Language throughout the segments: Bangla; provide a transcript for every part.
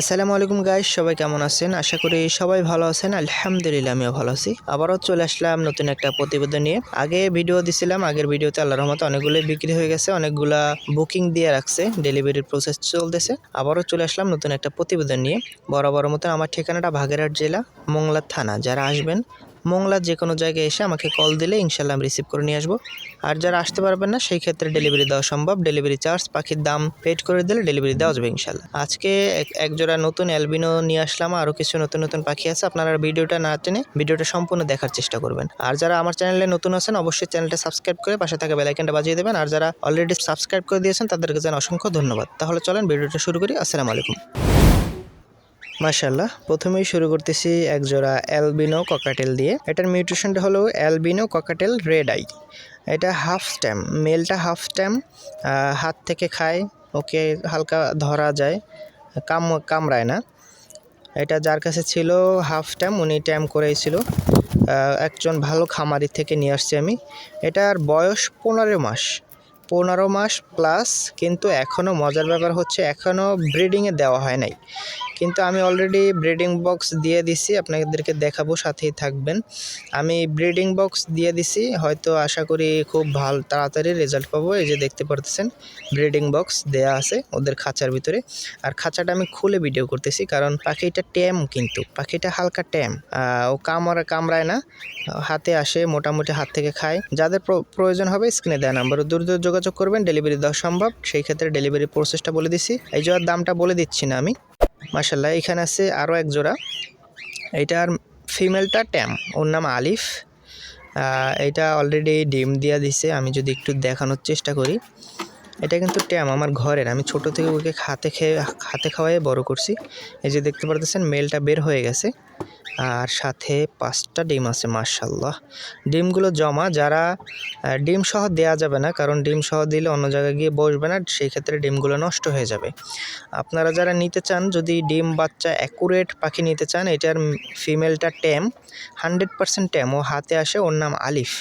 আসসালামু আলাইকুম গাইস সবাই কেমন আছেন? আশা করি সবাই ভালো আছেন। আলহামদুলিল্লাহ, আমিও ভালো আছি। আবারও চলে আসলাম নতুন একটা প্রতিবেদন নিয়ে। আগে ভিডিও দিছিলাম, আগের ভিডিওতে আল্লাহ রহমতে অনেকগুলো বিক্রি হয়ে গেছে, অনেকগুলা বুকিং দিয়ে রাখছে ডেলিভারির প্রসেস চলতেছে। আবারও চলে আসলাম নতুন একটা প্রতিবেদন নিয়ে। বরাবর মতন আমার ঠিকানাটা ভাগেরহাট জেলা, মোংলা থানা। যারা আসবেন মোংলার যে কোনো জায়গায় এসে আমাকে কল দিলে ইনশাল্লাহ আমি রিসিভ করে নিয়ে আসব। আর যারা আসতে পারবেন না, সেই ক্ষেত্রে ডেলিভারি দেওয়া সম্ভব। ডেলিভারি চার্জ পাখির দাম পেড করে দিলে ডেলিভারি দেওয়া যাবে ইনশাল্লাহ। আজকে এক- জোড়া নতুন অ্যালবিনো নিয়ে আসলাম আরও কিছু নতুন নতুন পাখি আছে, আপনারা ভিডিওটা না টেনে ভিডিওটা সম্পূর্ণ দেখার চেষ্টা করবেন। আর যারা আমার চ্যানেলে নতুন আছেন, অবশ্যই চ্যানেলটা সাবস্ক্রাইব করে পাশে থাকা বেলাইকনটা বাজিয়ে দেবেন। আর যারা অলরেডি সাবস্ক্রাইব করে দিয়েছেন, তাদেরকে জানাই অসংখ্য ধন্যবাদ। তাহলে চলেন, ভিডিওটা শুরু করি। আসসালামু আলাইকুম। মাশাল্লাহ প্রথমেই শুরু করতেছি এক জোড়া অ্যালবিনো ককাটেল দিয়ে। এটার মিউটেশনটা হলো অ্যালবিনো ককাটেল রেড আই। এটা হাফ স্ট্যাম মেলটা হাফ স্ট্যাম হাত থেকে খায়, ওকে হালকা ধরা যায়, কাম, কামড়ায় না। এটা যার কাছে ছিল হাফ ট্যাম উনি ট্যাম করেছিল একজন ভালো খামারি থেকে নিয়ে আসছি আমি। এটার বয়স পনেরো মাস। পনেরো মাস প্লাস কিন্তু এখনও মজার ব্যাপার হচ্ছে এখনও ব্রিডিংয়ে দেওয়া হয় নাই। কিন্তু আমি অলরেডি ব্রিডিং বক্স দিয়ে দিছি, আপনাদেরকে দেখাবো, সাথেই থাকবেন। আমি ব্রিডিং বক্স দিয়ে দিছি, হয়তো আশা করি খুব ভালো, তাড়াতাড়ি রেজাল্ট পাবো, এই যে দেখতে পারতেছেন ব্রিডিং বক্স দেয়া আছে ওদের খাঁচার ভিতরে। আর খাঁচাটা আমি খুলে ভিডিও করতেছি, কারণ পাখিটা ট্যাম কিন্তু, পাখিটা হালকা ট্যাম ও কামড়া, কামড়ায় না, হাতে আসে, মোটামুটি হাত থেকে খায়। যাদের প্রয়োজন হবে স্ক্রিনে দেওয়া নাম্বার দূর দূর যোগাযোগ করবেন ডেলিভারি দেওয়া সম্ভব। সেই ক্ষেত্রে ডেলিভারি প্রসেসটা বলে দিচ্ছি এই জোড়ার দামটা বলে দিচ্ছি না আমি। মাসাল্লাহ এখানে আছে আরও এক জোড়া। এইটার ফিমেলটা ট্যাম, ওর নাম আলিফ। এটা অলরেডি ডিম দিয়া দিছে, আমি যদি একটু দেখানোর চেষ্টা করি। এটা কিন্তু ট্যাম, আমার ঘরের। আমি ছোট থেকে ওকে হাতে খেয়ে হাতে খাওয়াই বড় করছি। এই যে দেখতে পারতেছেন মেলটা বের হয়ে গেছে। আর সাথে পাঁচটা ডিম আছে মার্শাল্লাহ ডিমগুলো জমা, যারা ডিম সহ দেওয়া যাবে না, কারণ ডিম সহ দিলে অন্য জায়গায় গিয়ে বসবে না, সেই ক্ষেত্রে ডিমগুলো নষ্ট হয়ে যাবে। আপনারা যারা নিতে চান, যদি ডিম বাচ্চা অ্যাকুরেট পাখি নিতে চান, এটার ফিমেলটা ট্যাম হান্ড্রেড পার্সেন্ট ট্যাম ও হাতে আসে, ওর নাম আলিফ।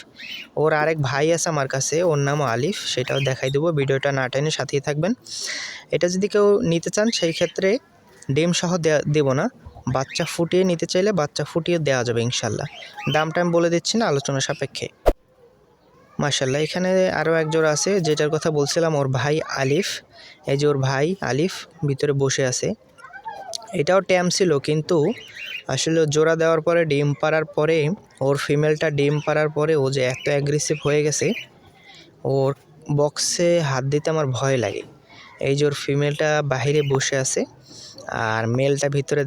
ওর আরেক ভাই আছে আমার কাছে, ওর নামও আলিফ, সেটাও দেখাই দেবো, ভিডিওটা না টেনে সাথেই থাকবেন। এটা যদি কেউ নিতে চান, সেই ক্ষেত্রে ডিম সহ দেবো না। বাচ্চা ফুটিয়ে নিতে চাইলে বাচ্চা ফুটিয়ে দেওয়া যাবে ইনশাল্লাহ। দামটা আমি বলে দিচ্ছি না, আলোচনা সাপেক্ষে। মার্শাল্লাহ এখানে আরও এক জোড়া আছে, যেটার কথা বলছিলাম, ওর ভাই আলিফ। এই যে ওর ভাই আলিফ ভিতরে বসে আছে। এটাও ট্যাম ছিল, কিন্তু আসলে জোড়া দেওয়ার পরে, ডিম পাড়ার পরে, ওর ফিমেলটা ডিম পাড়ার পরে ও যে এত অ্যাগ্রেসিভ হয়ে গেছে, ওর বক্সে হাত দিতে আমার ভয় লাগে। এই যে ওর ফিমেলটা বাহিরে বসে আছে, আর মেলটা ভিতরে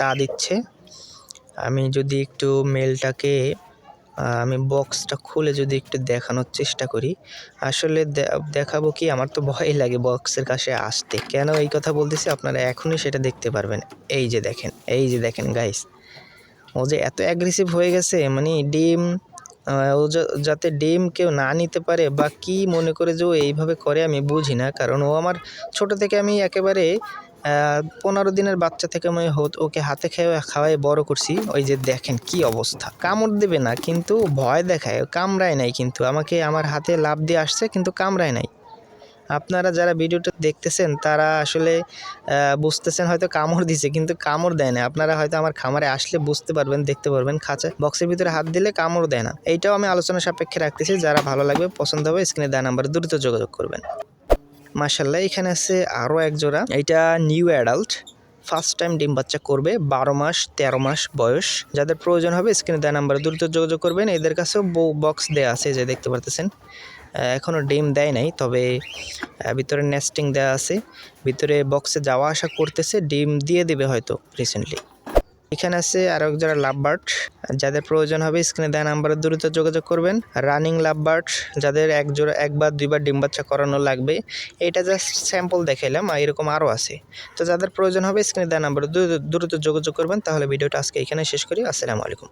তা দিচ্ছে। আমি যদি একটু মেলটাকে আমি বক্সটা খুলে যদি একটু দেখানোর চেষ্টা করি। আসলে দেখাবো কি, আমার তো ভয় লাগে বক্সের কাছে আসতে। কেন এই কথা বলতেছি? আপনারা এখনই সেটা দেখতে পারবেন। এই যে দেখেন, এই যে দেখেন গাইস ও যে এত অ্যাগ্রেসিভ হয়ে গেছে মানে ডিম ও যাতে ডিম কেউ না নিতে পারে বা কি মনে করে যে ও এইভাবে করে আমি বুঝি না। কারণ ও আমার ছোট থেকে আমি একেবারে পনেরো দিনের বাচ্চা থেকে আমি ওকে হাতে খেয়ে খাওয়াই বড় করছি। ওই যে দেখেন কি অবস্থা। কামড় দেবে না, কিন্তু ভয় দেখায়। কামড়ায় নাই কিন্তু। আমাকে আমার হাতে লাভ দিয়ে আসছে, কিন্তু কামড়ায় নাই। আপনারা যারা ভিডিওটা দেখতেছেন, তারা আসলে বুঝতেছেন হয়তো কামড় দিছে, কিন্তু কামড় দেয় না। আপনারা হয়তো আমার খামারে আসলে বুঝতে পারবেন, দেখতে পারবেন। খাঁচা, বক্সের ভিতরে হাত দিলে কামড় দেয় না। এইটাও আমি আলোচনা সাপেক্ষে রাখতেছি। যারা ভালো লাগবে, পছন্দ হবে, স্ক্রিনে দেওয়া নাম্বারে দ্রুত যোগাযোগ করবেন। মার্শাল্লাহ এখানে আছে আরও এক জোড়া। এটা নিউ অ্যাডাল্ট ফার্স্ট টাইম ডিম বাচ্চা করবে, বারো মাস, তেরো মাস বয়স। যাদের প্রয়োজন হবে স্ক্রিনে দেওয়া নাম্বারে দ্রুত যোগাযোগ করবেন। এদের কাছেও বক্স দেওয়া আছে যে দেখতে পারতেছেন। এখনও ডিম দেয় নাই, তবে ভিতরে নেস্টিং দেওয়া আছে। ভিতরে বক্সে যাওয়া আসা করতেছে, ডিম দিয়ে দেবে হয়তো রিসেন্টলি এখানে আছে আরও যারা লাভবার্ড যাদের প্রয়োজন হবে স্ক্রিনে দেওয়া নাম্বারে দ্রুত যোগাযোগ করবেন। রানিং লাভবার্ড যাদের এক জোড়া একবার দুইবার ডিম বাচ্চা করানো লাগবে। এটা জাস্ট স্যাম্পল দেখাইলাম আর এরকম আরও আছে। তো যাদের প্রয়োজন হবে স্ক্রিনে দেওয়া নাম্বারে দ্রুত যোগাযোগ করবেন। তাহলে ভিডিওটা আজকে এখানে শেষ করি। আসসালামু আলাইকুম।